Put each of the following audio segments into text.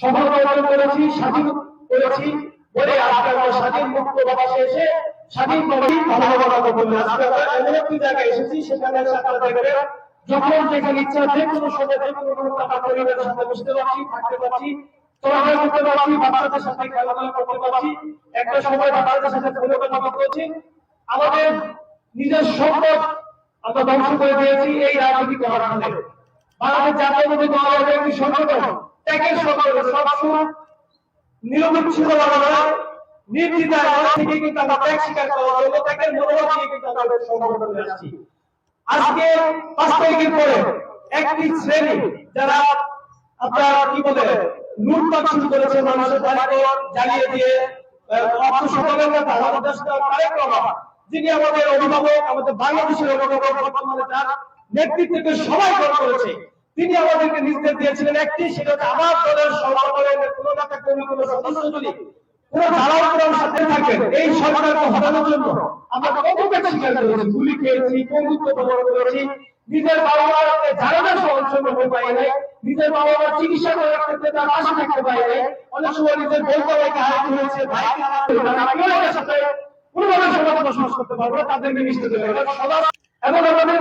সফল করেছি, স্বাধীন করেছি বলে আমরা স্বাধীন মুক্ত বাতাসে এসে স্বাধীন ভাবেই ভালোভাবে করব আজকে এমন একটি জায়গায় এসেছি, সেখানে এসে আপনারা যখন যেখানে ইচ্ছা যে কোনো সময় যে কোনো আমরা পরিবারের সাথে বসতে পারছি, থাকতে পারছি, চলাফেরা করতে পারছি, বাচ্চাদের সাথে খেলাধুলা করতে পারছি, একটা সময় বাচ্চাদের সাথে পরিকল্পনা করছি, আমাদের নিজের সম্পদ আমরা ধ্বংস করে দিয়েছি এই রাজনীতি করার ফলে বাংলাদেশ জাতীয়বাদী দল একটি সংগঠন। যিনি আমাদের অভিভাবক আমাদের বাংলাদেশের অভিভাবক নেতৃত্বকে সবাই করেছে। তিনি আমাদেরকে নির্দেশ দিয়েছিলেন একটি, সেটা আমার দলের কোরআন সাথে এই সরকারকে হটানোর জন্য আমরা কত করেছি। গুলি খেয়েছি করেছি। নিজের বাবা মার পারি নাই। নিজের বাবা মার চিকিৎসা করার ক্ষেত্রে তার থাকতে নাই। অনেক সময় নিজের হয়েছে ওদের সাথে কোনোভাবে সমাজ বসবাস করতে পারব না, তাদেরকে মিশতে দেবে এবং আমাদের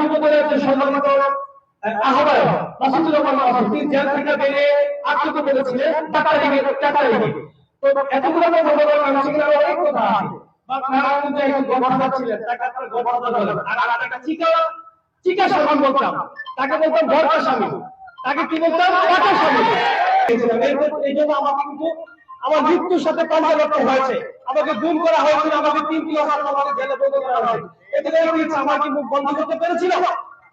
বিপদের যে সম্মানিত তাকে কি বলতাম? এই- জন্য আমাকে আমার মৃত্যুর সাথে করতে হয়েছে। আমাকে গুম করা হয়েছিল, আমাকে তিন কিলো আমাকে জেলে বন্ধ করে হয়েছে। আমার কি মুখ বন্ধ করতে পেরেছিল?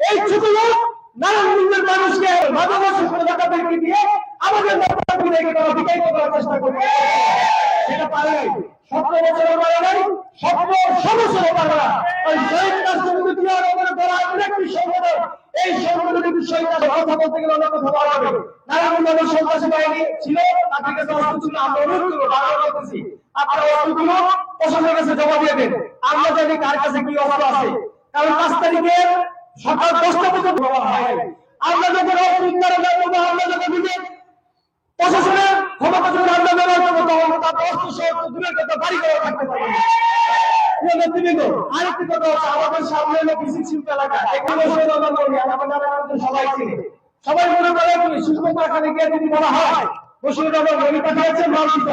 এই ছোট লোক নারায়ণগঞ্জের মানুষকে মাদক সভ্যতাদেরকে দিয়ে আমাদের মতামতকে তারা বিকাশিত করার চেষ্টা করবে। সেটা পারে নাই। সতেরো বছরে পারে নাই। পারে না। ওই শহীদ রহমানের দ্বারা সংগঠন এই সংগঠনের কথা বলতে গেলে অনেক কথা বলা হবে। সন্ত্রাসী বাহিনী ছিল কাছে আমরা অনুরোধ করব প্রশাসনের কাছে জমা দিয়ে দেন। আমরা জানি কার কাছে কি অস্ত্র আছে। কারণ পাঁচ তারিখে সকাল দশটা পর্যন্ত হয়। আমরা যখন আমরা যখন প্রশাসনের ক্ষমতা যখন আমরা ব্যবহার করব, তখন তার দূরের কথা, বাড়ি থাকতে পারব আরেকটি কথা হচ্ছে, আমাদের সামনে এলাকা। সবাই সবাই মনে করে কি শিল্প কারখানা গিয়ে বলা হয় বসির মাল দিতে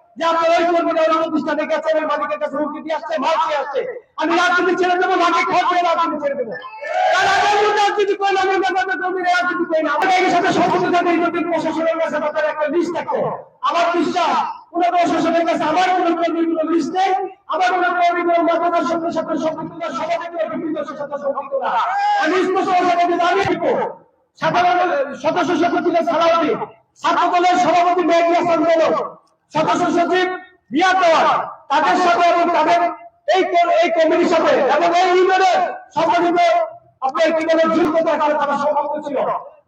ওই মালিকের কাছে আমি ছেড়ে দেবো না, প্রশাসনের কাছে লিস্ট আমার কোন প্রশাসনের আমার কোন কোন লিস্ট নেই। আমার মনে হয় বিভিন্ন মতামতের সাথে সাথে সম্পৃক্ত না সমাজে বিভিন্ন সাথে সম্পৃক্ত না। আমি সাধারণ সদস্য সচিব সালাউদ্দিন ছাত্র সভাপতি মেঘি হাসান সদস্য সচিব রিয়াদ দেওয়ান তাদের সাথে এবং তাদের এই এই কমিটির সাথে এবং এই ইউনিয়নের সম্মানিত আপনার কি বলে থাকার তারা সম্পর্ক ছিল।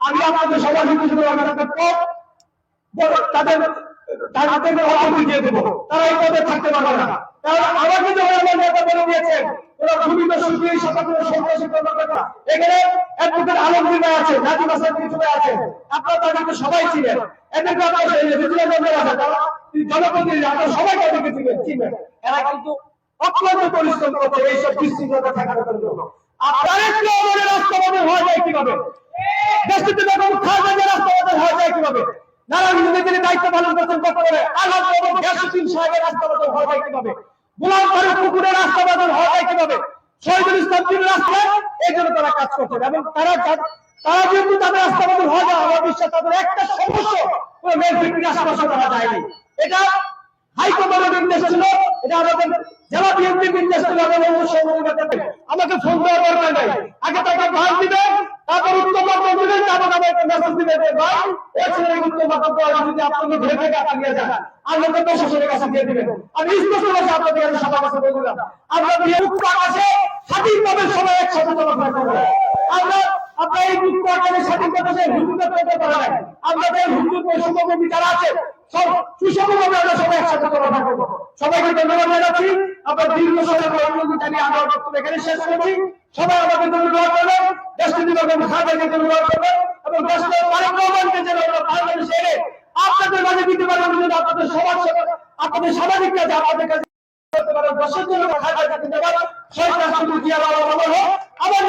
আমি আপনাদের সবার আমি তাদের তাদের তাদের দিয়ে দেবো। তারা এই পদে থাকতে পারবে না। কারণ আমাকে যখন আমার নেতা বলে দিয়েছেন, ওরা সুখী সাথে কোনো সন্ত্রাসী করবে না এখানে অ্যাডভোকেট আলমগীর আছে, নাজিম হাসান কিছু আছে। আপনারা তাদেরকে সবাই ছিলেন। এদেরকে আপনারা ভিজিলেন্স আছে তারা জনপ্রতিনিধি, আপনারা সবাই তাদেরকে চিনেন চিনেন এরা কিন্তু অক্লান্ত পরিশ্রম করছে এইসব বিশৃঙ্খলতা ঠেকানোর জন্য। একটু আমাদের রাষ্ট্রপতি হওয়া যায় কীভাবে? আমাকে ফোন দেওয়ার নাই। আগে তাকে ভাগ দিবেন তারপর উত্তম মাধ্যম দিবেন তারপর আমাকে মেসেজ দেওয়া যদি আপনাকে থেকে আমি স্পষ্ট আপনাদের সবার কাছে বললাম। আমরা আকাশে স্বাধীনভাবে সবাই একসাথে চলাফেরা আমরা এই মুক্ত পারা নাই। আমাদের আছে, সব আমরা সবাই একসাথে চলাফেরা করব। সবাইকে ধন্যবাদ জানাচ্ছি। দীর্ঘ সময় জানিয়ে আমার বক্তব্য এখানে শেষ করছি। সবাই আমাকে ধন্যবাদ করবেন। এবং দেশের তারেক রহমানকে যেন আমরা বাংলাদেশে এনে আপনাদের মাঝে দিতে পারেন জন্য আপনাদের সমাজ আপনাদের সামাজিক কাজে আপনাদের কাছে আবার